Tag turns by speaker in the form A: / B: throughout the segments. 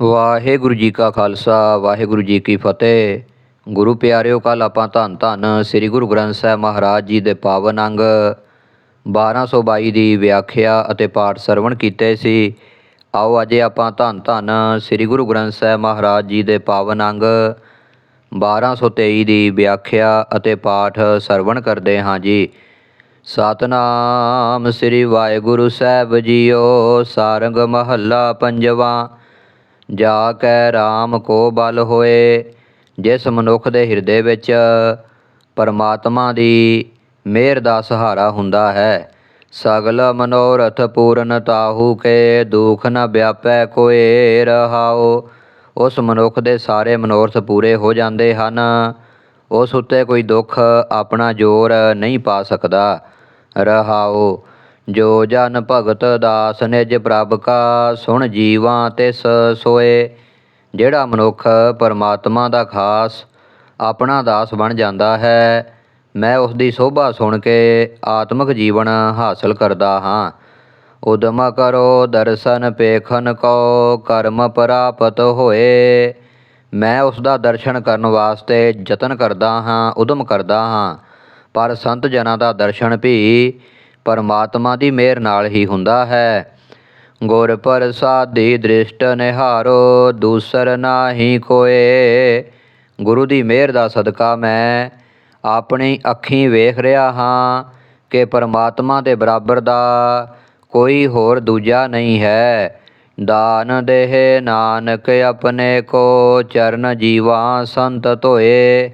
A: ਵਾਹਿਗੁਰੂ ਜੀ ਕਾ ਖਾਲਸਾ, ਵਾਹਿਗੁਰੂ ਜੀ ਕੀ ਫਤਿਹ। ਗੁਰੂ ਪਿਆਰਿਓ ਕੱਲ ਆਪਾਂ ਧੰਨ ਧੰਨ ਸ੍ਰੀ ਗੁਰੂ ਗ੍ਰੰਥ ਸਾਹਿਬ ਮਹਾਰਾਜ ਜੀ ਦੇ ਪਾਵਨ ਅੰਗ 1222 ਦੀ ਵਿਆਖਿਆ ਅਤੇ ਪਾਠ ਸਰਵਣ ਕੀਤੇ ਸੀ। ਆਓ ਅੱਜ ਆਪਾਂ ਧੰਨ ਧੰਨ ਸ੍ਰੀ ਗੁਰੂ ਗ੍ਰੰਥ ਸਾਹਿਬ ਮਹਾਰਾਜ ਜੀ ਦੇ ਪਾਵਨ ਅੰਗ 1223 ਦੀ ਵਿਆਖਿਆ ਅਤੇ ਪਾਠ ਸਰਵਣ ਕਰਦੇ ਹਾਂ ਜੀ। ਸਤਨਾਮ ਸ੍ਰੀ ਵਾਹਿਗੁਰੂ ਸਾਹਿਬ ਜੀਓ, ਸਾਰੰਗ ਮਹੱਲਾ ਪੰਜਵਾਂ ਜਾ ਕੈ RAM ਕੋ ਬਲ ਹੋਏ, ਜਿਸ ਮਨੁੱਖ ਦੇ ਹਿਰਦੇ ਵਿੱਚ ਪਰਮਾਤਮਾ ਦੀ ਮਿਹਰ ਦਾ ਸਹਾਰਾ ਹੁੰਦਾ ਹੈ। ਸਗਲ ਮਨੋਰਥ ਪੂਰਨ ਤਾਹੂ ਕੇ ਦੁਖ ਨ ਵਿਆਪੈ ਕੋਏ ਰਹਾਓ ਉਸ ਮਨੁੱਖ ਦੇ ਸਾਰੇ ਮਨੋਰਥ ਪੂਰੇ ਹੋ ਜਾਂਦੇ ਹਨ। ਉਸ ਉੱਤੇ ਕੋਈ ਦੁੱਖ ਆਪਣਾ ਜ਼ੋਰ ਨਹੀਂ ਪਾ ਸਕਦਾ। ਰਹਾਓ ਜੋ ਜਨ ਭਗਤ ਦਾਸ ਨਿਜ ਪ੍ਰਭ ਕਾ ਸੁਣ ਜੀਵਾਂ ਤਿਸ ਸੋਏ, ਜਿਹੜਾ ਮਨੁੱਖ ਪਰਮਾਤਮਾ ਦਾ ਖਾਸ ਆਪਣਾ ਦਾਸ ਬਣ ਜਾਂਦਾ ਹੈ, ਮੈਂ ਉਸ ਦੀ ਸੋਭਾ ਸੁਣ ਕੇ ਆਤਮਿਕ ਜੀਵਨ ਹਾਸਲ ਕਰਦਾ ਹਾਂ। ਉਦਮ ਕਰੋ ਦਰਸ਼ਨ ਪੇਖਨ ਕੋ ਕਰਮ ਪ੍ਰਾਪਤ ਹੋਏ। ਮੈਂ ਉਸ ਦਾ ਦਰਸ਼ਨ ਕਰਨ ਵਾਸਤੇ ਯਤਨ ਕਰਦਾ ਹਾਂ, ਉਦਮ ਕਰਦਾ ਹਾਂ। ਪਰ ਸੰਤ ਜਨਾਂ ਦਾ ਦਰਸ਼ਨ ਵੀ ਪਰਮਾਤਮਾ ਦੀ ਮਿਹਰ ਨਾਲ ਹੀ ਹੁੰਦਾ ਹੈ। ਗੁਰ ਪ੍ਰਸਾਦੀ ਦ੍ਰਿਸ਼ਟ ਨਿਹਾਰੋ, ਦੂਸਰ ਨਾਹੀ ਕੋਏ ਗੁਰੂ ਦੀ ਮਿਹਰ ਦਾ ਸਦਕਾ ਮੈਂ ਆਪਣੀ ਅੱਖੀਂ ਵੇਖ ਰਿਹਾ ਹਾਂ ਕਿ ਪਰਮਾਤਮਾ ਦੇ ਬਰਾਬਰ ਦਾ ਕੋਈ ਹੋਰ ਦੂਜਾ ਨਹੀਂ ਹੈ। ਦਾਨ ਦੇਹ ਨਾਨਕ ਆਪਣੇ ਕੋ, ਚਰਨ ਜੀਵਾ ਸੰਤ ਧੋਏ।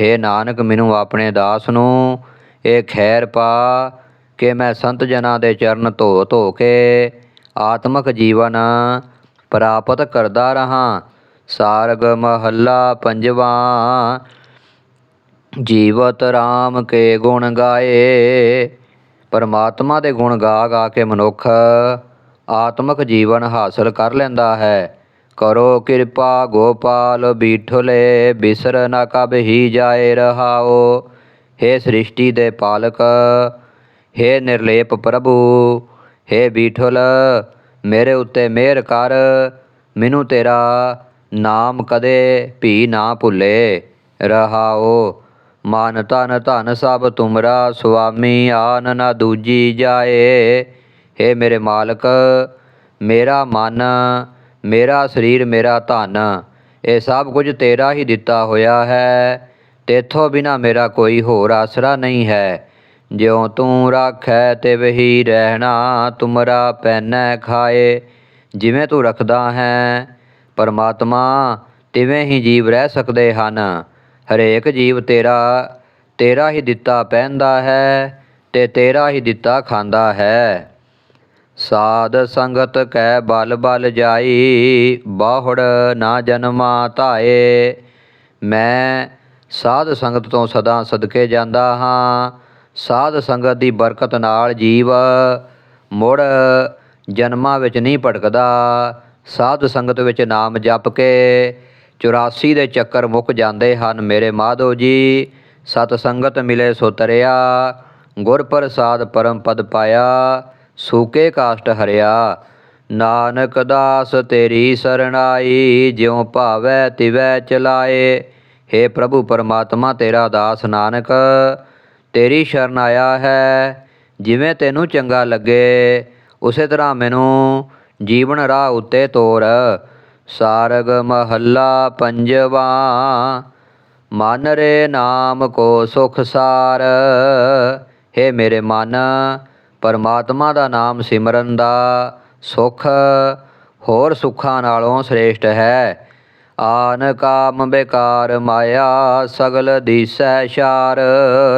A: ਹੇ ਨਾਨਕ, ਮੈਨੂੰ ਆਪਣੇ ਦਾਸ ਨੂੰ ਇਹ ਖੈਰ ਪਾ। ਕਿ ਮੈਂ ਸੰਤ ਜਨਾਂ ਦੇ ਚਰਨ ਧੋ ਧੋ ਕੇ ਆਤਮਿਕ ਜੀਵਨ ਪ੍ਰਾਪਤ ਕਰਦਾ ਰਹਾ। ਸਾਰਗ ਮਹੱਲਾ ਪੰਜਵਾਂ। ਜੀਵਤ RAM ਕੇ ਗੁਣ ਗਾਏ। ਪਰਮਾਤਮਾ ਦੇ ਗੁਣ ਗਾ ਗਾ ਕੇ ਮਨੁੱਖ ਆਤਮਿਕ ਜੀਵਨ ਹਾਸਲ ਕਰ ਲੈਂਦਾ ਹੈ। ਕਰੋ ਕਿਰਪਾ ਗੋਪਾਲ ਬੀਠਲੇ, ਬਿਸਰ ਨਾ ਕਬ ਹੀ ਜਾਏ ਰਹਾਓ। ਹੇ ਸ੍ਰਿਸ਼ਟੀ ਦੇ ਪਾਲਕ ਹੇ ਨਿਰਲੇਪ ਪ੍ਰਭੂ, ਹੇ ਬੀਠਲ, ਮੇਰੇ ਉੱਤੇ ਮਿਹਰ ਕਰ, ਮੈਨੂੰ ਤੇਰਾ ਨਾਮ ਕਦੇ ਭੀ ਨਾ ਭੁੱਲੇ। ਰਹਾਓ, ਮਨ ਤਨ ਧਨ ਸਭ ਤੁਮਰਾ, ਸੁਆਮੀ ਆਨ ਨਾ ਦੂਜੀ ਜਾਏ। ਹੇ ਮੇਰੇ ਮਾਲਕ, ਮੇਰਾ ਮਨ, ਮੇਰਾ ਸਰੀਰ, ਮੇਰਾ ਧਨ, ਇਹ ਸਭ ਕੁਝ ਤੇਰਾ ਹੀ ਦਿੱਤਾ ਹੋਇਆ ਹੈ। ਤੇਥੋਂ ਬਿਨਾ ਮੇਰਾ ਕੋਈ ਹੋਰ ਆਸਰਾ ਨਹੀਂ ਹੈ। ਜਿਉ ਤੂੰ ਰਾਖੈ ਤੇ ਹੀ ਰਹਿਣਾ, ਤੁਮਰਾ ਪੈਨੈ ਖਾਏ। ਜਿਵੇਂ ਤੂੰ ਰੱਖਦਾ ਹੈ, ਪਰਮਾਤਮਾ, ਤਿਵੇਂ ਹੀ ਜੀਵ ਰਹਿ ਸਕਦੇ ਹਨ। ਹਰੇਕ ਜੀਵ ਤੇਰਾ ਤੇਰਾ ਹੀ ਦਿੱਤਾ ਪਹਿਨਦਾ ਹੈ ਤੇ ਤੇਰਾ ਹੀ ਦਿੱਤਾ ਖਾਂਦਾ ਹੈ। ਸਾਧ ਸੰਗਤ ਕੈ ਬਲ ਬਲ ਜਾਈ, ਬਾਹੜ ਨਾ ਜਨਮਾ ਧਾਏ। ਮੈਂ ਸਾਧ ਸੰਗਤ ਤੋਂ ਸਦਾ ਸਦਕੇ ਜਾਂਦਾ ਹਾਂ ਸਾਧ ਸੰਗਤ ਦੀ ਬਰਕਤ ਨਾਲ ਜੀਵ ਮੁੜ ਜਨਮਾਂ ਵਿੱਚ ਨਹੀਂ ਭਟਕਦਾ। ਸਾਧ ਸੰਗਤ ਵਿੱਚ ਨਾਮ ਜਪ ਕੇ 84 ਦੇ ਚੱਕਰ ਮੁੱਕ ਜਾਂਦੇ ਹਨ। ਮੇਰੇ ਮਾਧੋ ਜੀ, ਸਤ ਸੰਗਤ ਮਿਲੇ ਸੋ ਤਰਿਆ, ਗੁਰ ਪ੍ਰਸਾਦ ਪਰਮ ਪਦ ਪਾਇਆ, ਸੂਕੇ ਕਾਸ਼ਟ ਹਰਿਆ। ਨਾਨਕ ਦਾਸ ਤੇਰੀ ਸਰਣਾਈ, ਜਿਉ ਭਾਵੈ ਤਿਵੈ ਚਲਾਏ। हे ਪ੍ਰਭੂ ਪਰਮਾਤਮਾ ਤੇਰਾ ਦਾਸ ਨਾਨਕ ਤੇਰੀ ਸ਼ਰਨ ਆਇਆ ਹੈ, ਜਿਵੇਂ ਤੈਨੂੰ ਚੰਗਾ ਲੱਗੇ, ਉਸੇ ਤਰ੍ਹਾਂ ਮੈਨੂੰ ਜੀਵਨ ਰਾਹ ਉੱਤੇ ਤੋਰ। ਸਾਰਗ ਮਹੱਲਾ ਪੰਜਵਾ, ਮਨ ਰੇ ਨਾਮ ਕੋ ਸੁਖ ਸਾਰ। हे ਮੇਰੇ ਮਨ, ਪਰਮਾਤਮਾ ਦਾ ਨਾਮ ਸਿਮਰਨ ਦਾ ਸੁਖ ਹੋਰ ਸੁੱਖਾਂ ਨਾਲੋਂ ਸ੍ਰੇਸ਼ਟ ਹੈ। ਆਨ ਕਾਮ ਬੇਕਾਰ ਮਾਇਆ, ਸਗਲ ਦੀਸੈ ਸ਼ਾਰ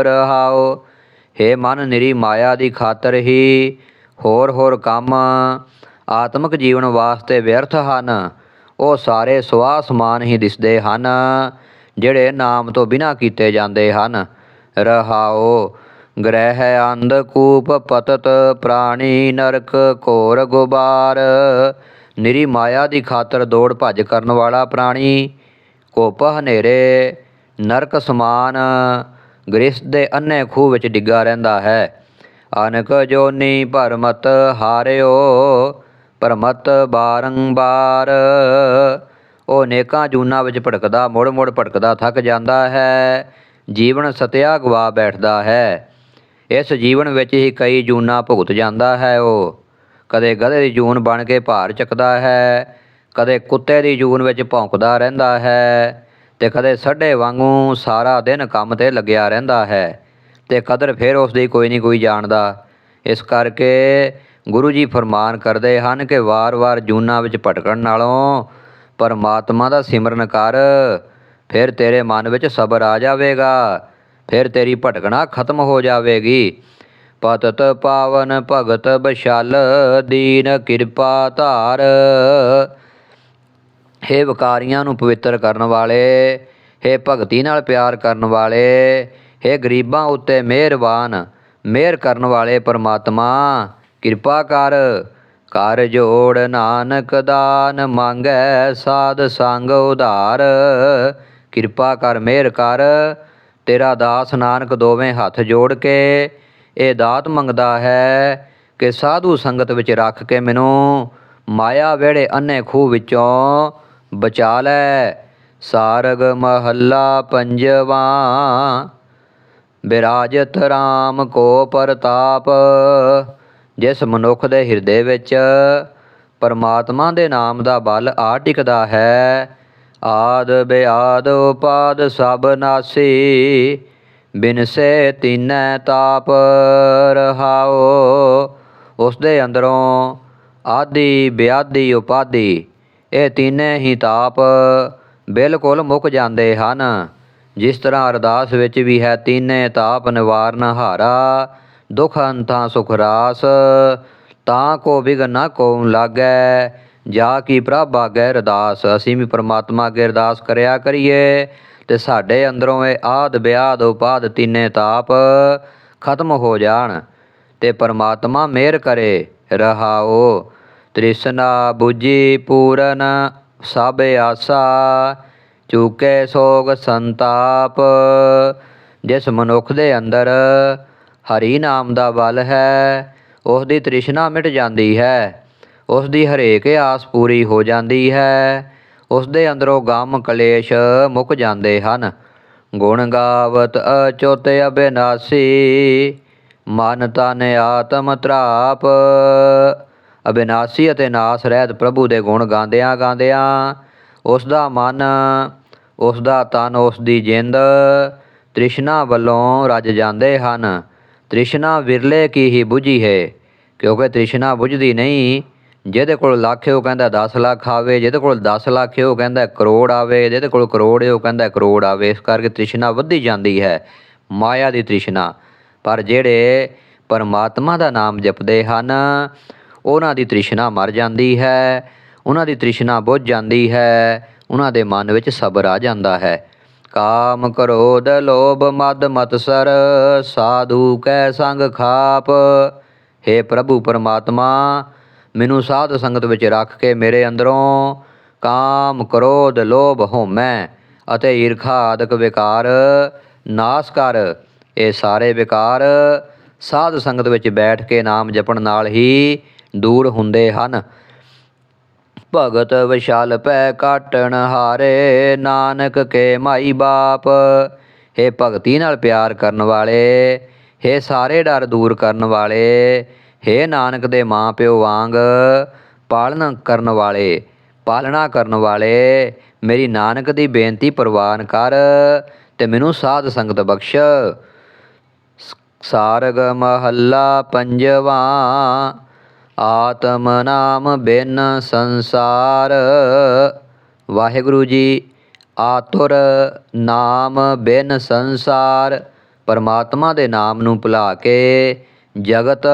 A: ਰਹਾਓ ਹੇ ਮਨ ਨਿਰੀ ਮਾਇਆ ਦੀ ਖਾਤਰ ਹੀ ਹੋਰ ਹੋਰ ਕੰਮ ਆਤਮਿਕ ਜੀਵਨ ਵਾਸਤੇ ਵਿਅਰਥ ਹਨ। ਉਹ ਸਾਰੇ ਸਵਾਹ ਸਮਾਨ ਹੀ ਦਿਸਦੇ ਹਨ, ਜਿਹੜੇ ਨਾਮ ਤੋਂ ਬਿਨਾਂ ਕੀਤੇ ਜਾਂਦੇ ਹਨ। ਰਹਾਓ ਗ੍ਰਹਿ ਅੰਧ ਕੂਪ ਪਤਤ ਪ੍ਰਾਣੀ ਨਰਕ ਘੋਰ ਗੁਬਾਰ। ਨਿਰੀ ਮਾਇਆ ਦੀ ਖਾਤਰ ਦੌੜ ਭੱਜ ਕਰਨ ਵਾਲਾ ਪ੍ਰਾਣੀ ਕੋਪ ਹਨੇਰੇ, ਨਰਕ ਸਮਾਨ ਗ੍ਰਿਸ ਦੇ ਅੰਨੇ ਖੂਹ ਵਿੱਚ ਡਿੱਗਾ ਰਹਿੰਦਾ ਹੈ। ਅਨਕ ਜੋਨੀ ਭਰਮਤ ਹਾਰਿਓ ਪਰਮਤ ਬਾਰੰਬਾਰ। ਉਹ ਨੇਕਾਂ ਜੂਨਾਂ ਵਿੱਚ ਭਟਕਦਾ ਮੁੜ ਮੁੜ ਭਟਕਦਾ ਥੱਕ ਜਾਂਦਾ ਹੈ। ਜੀਵਨ ਸਤਿਆ ਗਵਾ ਬੈਠਦਾ ਹੈ। ਇਸ ਜੀਵਨ ਵਿੱਚ ਹੀ ਕਈ ਜੂਨਾ ਭੁਗਤ ਜਾਂਦਾ ਹੈ ਉਹ। ਕਦੇ ਗਧੇ ਦੀ ਜੂਨ ਬਣ ਕੇ ਭਾਰ ਚੱਕਦਾ ਹੈ, ਕਦੇ ਕੁੱਤੇ ਦੀ ਜੂਨ ਵਿੱਚ ਭੌਂਕਦਾ ਰਹਿੰਦਾ ਹੈ ਤੇ ਕਦੇ ਸੱਡੇ ਵਾਂਗੂ ਸਾਰਾ ਦਿਨ ਕੰਮ ਤੇ ਲੱਗਿਆ ਰਹਿੰਦਾ ਹੈ ਤੇ ਕਦਰ ਫਿਰ ਉਸ ਦੀ ਕੋਈ ਨਹੀਂ ਕੋਈ ਜਾਣਦਾ। ਇਸ ਕਰਕੇ ਗੁਰੂ ਜੀ ਫਰਮਾਨ ਕਰਦੇ ਹਨ ਕਿ ਵਾਰ-ਵਾਰ ਜੂਨਾਂ ਵਿੱਚ ਭਟਕਣ ਨਾਲੋਂ ਪਰਮਾਤਮਾ ਦਾ ਸਿਮਰਨ ਕਰ, ਫਿਰ ਤੇਰੇ ਮਨ ਵਿੱਚ ਸਬਰ ਆ ਜਾਵੇਗਾ, ਫਿਰ ਤੇਰੀ ਭਟਕਣਾ ਖਤਮ ਹੋ ਜਾਵੇਗੀ। ਪਤਤ ਪਾਵਨ ਭਗਤ ਬਸ਼ਾਲ ਦੀਨ ਕਿਰਪਾ ਧਾਰ। ਹੇ ਵਕਾਰੀਆਂ ਨੂੰ ਪਵਿੱਤਰ ਕਰਨ ਵਾਲੇ, ਹੇ ਭਗਤੀ ਨਾਲ ਪਿਆਰ ਕਰਨ ਵਾਲੇ, ਹੇ ਗਰੀਬਾਂ ਉੱਤੇ ਮਿਹਰਬਾਨ, ਮਿਹਰ ਕਰਨ ਵਾਲੇ ਪਰਮਾਤਮਾ, ਕਿਰਪਾ ਕਰ ਕਰ ਜੋੜ ਨਾਨਕ ਦਾਨ ਮੰਗੈ ਸਾਧ ਸੰਗ ਉਧਾਰ। ਕਿਰਪਾ ਕਰ, ਮਿਹਰ ਕਰ, ਤੇਰਾ ਦਾਸ ਨਾਨਕ ਦੋਵੇਂ ਹੱਥ ਜੋੜ ਕੇ ਇਹ ਦਾਤ ਮੰਗਦਾ ਹੈ ਕਿ ਸਾਧੂ ਸੰਗਤ ਵਿੱਚ ਰੱਖ ਕੇ ਮੈਨੂੰ ਮਾਇਆ ਵਿਹੜੇ ਅੰਨੇ ਖੂਹ ਵਿੱਚੋਂ ਬਚਾ ਲੈ। ਸਾਰਗ ਮਹੱਲਾ ਪੰਜਵਾ। ਬਿਰਾਜਤ RAM ਕੋ ਪ੍ਰਤਾਪ, ਜਿਸ ਮਨੁੱਖ ਦੇ ਹਿਰਦੇ ਵਿੱਚ ਪਰਮਾਤਮਾ ਦੇ ਨਾਮ ਦਾ ਬਲ ਆ ਟਿਕਦਾ ਹੈ, ਆਦ ਬਿਆਦ ਉਪਾਦ ਸਭ ਨਾਸੀ। ਬਿਨਸੇ ਤਿਨੈ ਤਾਪ ਰਹਾਓ ਉਸ ਦੇ ਅੰਦਰੋਂ ਆਦੀ, ਬਿਆਦੀ, ਉਪਾਦੀ, ਇਹ ਤਿੰਨੇ ਹੀ ਤਾਪ ਬਿਲਕੁਲ ਮੁੱਕ ਜਾਂਦੇ ਹਨ। ਜਿਸ ਤਰ੍ਹਾਂ ਅਰਦਾਸ ਵਿੱਚ ਵੀ ਹੈ, ਤਿੰਨੇ ਤਾਪ ਨਿਵਾਰਨ ਹਾਰਾ ਦੁਖ ਅੰਤਾਂ ਸੁਖ ਰਾਸ, ਤਾਂ ਕੋ ਵਿਗਨ ਨਾ ਕੋ ਲਾਗੈ, ਜਾ ਕੀ ਪ੍ਰਭ ਆਗੈ ਅਰਦਾਸ ਅਸੀਂ ਵੀ ਪ੍ਰਮਾਤਮਾ ਅੱਗੇ ਅਰਦਾਸ ਕਰਿਆ ਕਰੀਏ। ਤੇ ਸਾਡੇ ਅੰਦਰੋਂ ਇਹ ਆਦ ਬਿਆਦ ਉਪਾਦ ਤਿੰਨੇ ਤਾਪ ਖਤਮ ਹੋ ਜਾਣ ਤੇ ਪਰਮਾਤਮਾ ਮਿਹਰ ਕਰੇ ਰਹਾਓ ਤ੍ਰਿਸ਼ਨਾ 부ਜੀ ਪੂਰਨ ਸਭ ਆਸਾ, ਚੁਕੇ ਸੋਗ ਸੰਤਾਪ। ਜਿਸ ਮਨੁੱਖ ਦੇ ਅੰਦਰ ਹਰੀ ਨਾਮ ਦਾ ਬਲ ਹੈ ਉਸ ਦੀ ਤ੍ਰਿਸ਼ਨਾ ਮਿਟ ਜਾਂਦੀ ਹੈ ਉਸ ਦੀ ਹਰੇਕ ਆਸ ਪੂਰੀ ਹੋ ਜਾਂਦੀ ਹੈ। ਉਸ ਦੇ ਅੰਦਰੋਂ ਗਮ ਕਲੇਸ਼ ਮੁੱਕ ਜਾਂਦੇ ਹਨ। ਗੁਣ ਗਾਵਤ ਅਚੁੱਤ ਅਬਿਨਾਸੀ, ਮਨ ਤਨ ਆਤਮ ਤ੍ਰਾਪ। ਅਬਿਨਾਸੀ ਅਤੇ ਨਾਸ ਰਹਿਤ ਪ੍ਰਭੂ ਦੇ ਗੁਣ ਗਾਉਂਦਿਆਂ ਗਾਉਂਦਿਆਂ ਉਸ ਦਾ ਮਨ ਉਸ ਦਾ ਤਨ ਉਸ ਦੀ ਜਿੰਦ ਤ੍ਰਿਸ਼ਨਾ ਵੱਲੋਂ ਰੱਜ ਜਾਂਦੇ ਹਨ। ਤ੍ਰਿਸ਼ਨਾ ਵਿਰਲੇ ਕੀ ਹੀ ਬੁਝੀ ਹੈ, ਕਿਉਂਕਿ ਤ੍ਰਿਸ਼ਨਾ ਬੁਝਦੀ ਨਹੀਂ। ਜਿਹਦੇ ਕੋਲ ਲੱਖ ਹੈ, ਉਹ ਕਹਿੰਦਾ 10 ਲੱਖ ਆਵੇ, ਜਿਹਦੇ ਕੋਲ 10 ਲੱਖ ਹੈ, ਉਹ ਕਹਿੰਦਾ ਕਰੋੜ ਆਵੇ, ਜਿਹਦੇ ਕੋਲ ਕਰੋੜ ਉਹ ਕਹਿੰਦਾ ਕਰੋੜ ਆਵੇ। ਇਸ ਕਰਕੇ ਤ੍ਰਿਸ਼ਨਾ ਵੱਧਦੀ ਜਾਂਦੀ ਹੈ, ਮਾਇਆ ਦੀ ਤ੍ਰਿਸ਼ਨਾ। ਪਰ ਜਿਹੜੇ ਪਰਮਾਤਮਾ ਦਾ ਨਾਮ ਜਪਦੇ ਹਨ, ਉਹਨਾਂ ਦੀ ਤ੍ਰਿਸ਼ਨਾ ਮਰ ਜਾਂਦੀ ਹੈ, ਉਹਨਾਂ ਦੀ ਤ੍ਰਿਸ਼ਨਾ ਬੁੱਝ ਜਾਂਦੀ ਹੈ, ਉਹਨਾਂ ਦੇ ਮਨ ਵਿੱਚ ਸਬਰ ਆ ਜਾਂਦਾ ਹੈ। ਕਾਮ ਕ੍ਰੋਧ ਲੋਭ ਮਦ ਮਤਸਰ ਸਾਧੂ ਕੈ ਸੰਗ ਖਾਪ। हे ਪ੍ਰਭੂ ਪਰਮਾਤਮਾ ਮੈਨੂੰ ਸਾਧ ਸੰਗਤ ਵਿੱਚ ਰੱਖ ਕੇ ਮੇਰੇ ਅੰਦਰੋਂ ਕਾਮ ਕ੍ਰੋਧ ਲੋਭ ਹਉਮੈ ਅਤੇ ਈਰਖਾ ਆਦਿਕ ਵਿਕਾਰ ਨਾਸ ਕਰ, ਇਹ ਸਾਰੇ ਵਿਕਾਰ ਸਾਧ ਸੰਗਤ ਵਿੱਚ ਬੈਠ ਕੇ ਨਾਮ ਜਪਣ ਨਾਲ ਹੀ ਦੂਰ ਹੁੰਦੇ ਹਨ। ਭਗਤ ਵਿਸ਼ਾਲ ਪੈ ਕਾਟਣ ਹਾਰੇ, ਨਾਨਕ ਕੇ ਮਾਈ ਬਾਪ हे ਭਗਤੀ ਨਾਲ ਪਿਆਰ ਕਰਨ ਵਾਲੇ हे ਸਾਰੇ ਡਰ ਦੂਰ ਕਰਨ ਵਾਲੇ ਹੇ ਨਾਨਕ ਦੇ ਮਾਂ ਪਿਓ ਵਾਂਗ ਪਾਲਣਾ ਕਰਨ ਵਾਲੇ, ਪਾਲਣਾ ਕਰਨ ਵਾਲੇ, ਮੇਰੀ ਨਾਨਕ ਦੀ ਬੇਨਤੀ ਪ੍ਰਵਾਨ ਕਰ ਤੇ ਮੈਨੂੰ ਸਾਧ ਸੰਗਤ ਬਖਸ਼। ਸਾਰਗ ਮਹੱਲਾ ਪੰਜਵਾ, ਆਤਮ ਨਾਮ ਬਿਨ ਸੰਸਾਰ। ਵਾਹਿਗੁਰੂ ਜੀ, ਆਤੁਰ ਨਾਮ ਬਿਨ ਸੰਸਾਰ, ਪਰਮਾਤਮਾ ਦੇ ਨਾਮ ਨੂੰ ਭੁਲਾ ਕੇ ਜਗਤ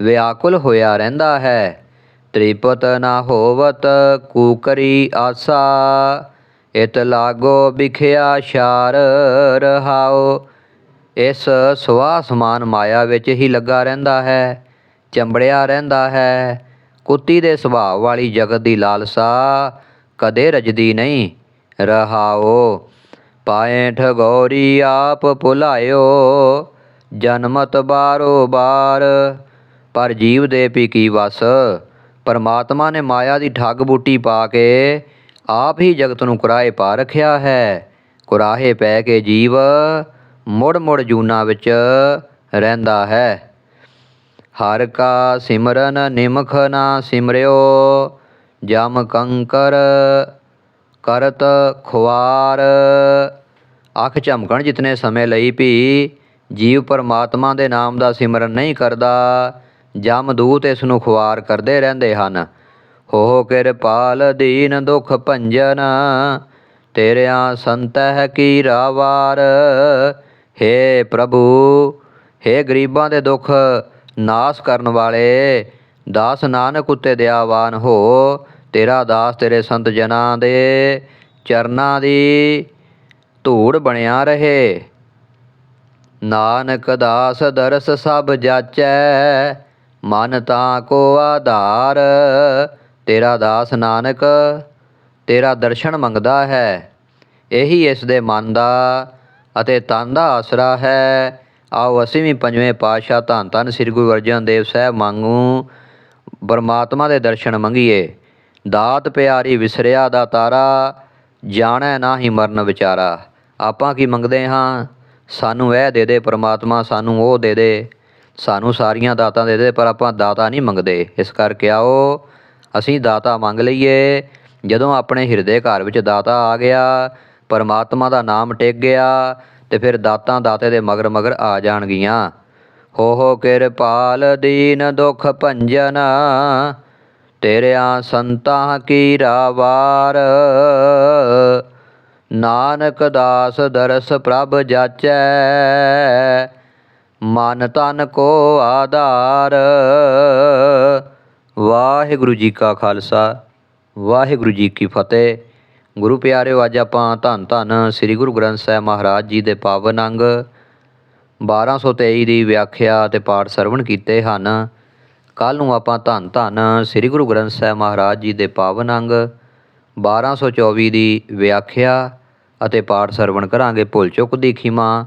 A: ਵਿਆਕੁਲ ਹੋਇਆ ਰਹਿੰਦਾ ਹੈ। ਤ੍ਰਿਪਤ ਨਾ ਹੋਵਤ ਕੂਕਰੀ ਆਸਾ, ਇਤ ਲਾਗੋ ਵਿਖਿਆ ਸ਼ਾਰ ਰਹਾਓ ਇਸ ਸਵਾ ਸਮਾਨ ਮਾਇਆ ਵਿੱਚ ਹੀ ਲੱਗਾ ਰਹਿੰਦਾ ਹੈ, ਚੰਬੜਿਆ ਰਹਿੰਦਾ ਹੈ। ਕੁੱਤੀ ਦੇ ਸੁਭਾਅ ਵਾਲੀ ਜਗਤ ਦੀ ਲਾਲਸਾ ਕਦੇ ਰਜਦੀ ਨਹੀਂ ਰਹਾਓ ਪਾਏ ਠਗੋਰੀ ਆਪ ਭੁਲਾਇਓ, ਜਨਮਤ ਬਾਰੋ ਬਾਰ। ਪਰ ਜੀਵ ਦੇ ਪੀ ਕੀ ਵਸ? ਪਰਮਾਤਮਾ ਨੇ ਮਾਇਆ ਦੀ ਠੱਗ ਬੂਟੀ ਪਾ ਕੇ ਆਪ ਹੀ ਜਗਤ ਨੂੰ ਕੁਰਾਹੇ ਪਾ ਰੱਖਿਆ ਹੈ। ਕੁਰਾਹੇ ਪੈ ਕੇ ਜੀਵ ਮੁੜ ਮੁੜ ਜੂਨਾ ਵਿੱਚ ਰਹਿੰਦਾ ਹੈ। ਹਰ ਕਾ ਸਿਮਰਨ ਨਿਮਖ ਨਾ ਸਿਮਰਿਓ, ਜਮ ਕੰਕਰ ਕਰਤ ਖੁਆਰ। ਅੱਖ ਝਮਕਣ ਜਿਤਨੇ ਸਮੇਂ ਲਈ ਵੀ ਜੀਵ ਪਰਮਾਤਮਾ ਦੇ ਨਾਮ ਦਾ ਸਿਮਰਨ ਨਹੀਂ ਕਰਦਾ ਜਮਦੂਤ ਇਸ ਨੂੰ ਖੁਆਰ ਕਰਦੇ ਰਹਿੰਦੇ ਹਨ। ਹੋ ਕਿਰਪਾਲ ਦੀਨ ਦੁਖ ਭੰਜਨ, ਤੇਰਿਆਂ ਸੰਤਹਿ ਕੀ ਰਾਵਾਰ। ਹੇ ਪ੍ਰਭੂ, ਹੇ ਗਰੀਬਾਂ ਦੇ ਦੁੱਖ ਨਾਸ ਕਰਨ ਵਾਲੇ, ਦਾਸ ਨਾਨਕ ਉਤੇ ਦਿਆਵਾਨ ਹੋ, ਤੇਰਾ ਦਾਸ ਤੇਰੇ ਸੰਤ ਜਨਾਂ ਦੇ ਚਰਨਾਂ ਦੀ ਧੂੜ ਬਣਿਆ ਰਹੇ। ਨਾਨਕ ਦਾਸ ਦਰਸ ਸਭ ਜਾਚੈ ਮਨ ਤਾਂ ਕੋ ਆਧਾਰ, ਤੇਰਾ ਦਾਸ ਨਾਨਕ, ਤੇਰਾ ਦਰਸ਼ਨ ਮੰਗਦਾ ਹੈ। ਇਹੀ ਇਸ ਦੇ ਮਨ ਦਾ ਅਤੇ ਤਨ ਦਾ ਆਸਰਾ ਹੈ। ਆਓ ਅਸੀਂ ਵੀ ਪੰਜਵੇਂ ਪਾਤਸ਼ਾਹ ਧੰਨ ਧੰਨ ਸ੍ਰੀ ਗੁਰੂ ਅਰਜਨ ਦੇਵ ਸਾਹਿਬ ਮੰਗੂ ਪਰਮਾਤਮਾ ਦੇ ਦਰਸ਼ਨ ਮੰਗੀਏ। ਦਾਤ ਪਿਆਰੀ ਵਿਸਰਿਆ ਦਾ ਤਾਰਾ, ਜਾਣੈ ਨਾ ਹੀ ਮਰਨ ਵਿਚਾਰਾ। ਆਪਾਂ ਕੀ ਮੰਗਦੇ ਹਾਂ? ਸਾਨੂੰ ਇਹ ਦੇ ਦੇ ਪਰਮਾਤਮਾ, ਸਾਨੂੰ ਉਹ ਦੇ ਦੇ। ਸਾਨੂੰ ਸਾਰੀਆਂ ਦਾਤਾਂ ਦੇ ਦੇ, ਪਰ ਆਪਾਂ ਦਾਤਾ ਨਹੀਂ ਮੰਗਦੇ। ਇਸ ਕਰਕੇ ਆਓ, ਅਸੀਂ ਦਾਤਾ ਮੰਗ ਲਈਏ। ਜਦੋਂ ਆਪਣੇ ਹਿਰਦੇ ਘਰ ਵਿੱਚ ਦਾਤਾ ਆ ਗਿਆ, ਪਰਮਾਤਮਾ ਦਾ ਨਾਮ ਟਿਕ ਗਿਆ, ਤੇ ਫਿਰ ਦਾਤਾਂ ਦਾਤੇ ਦੇ ਮਗਰ ਮਗਰ ਆ ਜਾਣਗੀਆਂ। ਹੋ ਹੋ ਕਿਰਪਾਲ ਦੀਨ ਦੁਖ ਭੰਜਨ, ਤੇਰਿਆਂ ਸੰਤਾਂ ਕੀ ਰਾਵਾਰ। ਨਾਨਕ ਦਾਸ ਦਰਸ ਪ੍ਰਭ ਜਾਚੈ ਮਨ ਤਨ ਕੋ ਆਧਾਰ। ਵਾਹਿਗੁਰੂ ਜੀ ਕਾ ਖਾਲਸਾ, ਵਾਹਿਗੁਰੂ ਜੀ ਕੀ ਫਤਿਹ। ਗੁਰੂ ਪਿਆਰਿਓ, ਅੱਜ ਆਪਾਂ ਧੰਨ ਧੰਨ ਸ੍ਰੀ ਗੁਰੂ ਗ੍ਰੰਥ ਸਾਹਿਬ ਮਹਾਰਾਜ ਜੀ ਦੇ ਪਾਵਨ ਅੰਗ 1223 ਦੀ ਵਿਆਖਿਆ ਤੇ ਪਾਠ ਸਰਵਣ ਕੀਤੇ ਹਨ। ਕੱਲ ਨੂੰ ਆਪਾਂ ਧੰਨ ਧੰਨ ਸ੍ਰੀ ਗੁਰੂ ਗ੍ਰੰਥ ਸਾਹਿਬ ਮਹਾਰਾਜ ਜੀ ਦੇ ਪਾਵਨ ਅੰਗ 1224 ਦੀ ਵਿਆਖਿਆ ਅਤੇ ਪਾਠ ਸਰਵਣ ਕਰਾਂਗੇ। ਭੁੱਲ ਚੁੱਕ ਦੀ ਖਿਮਾ।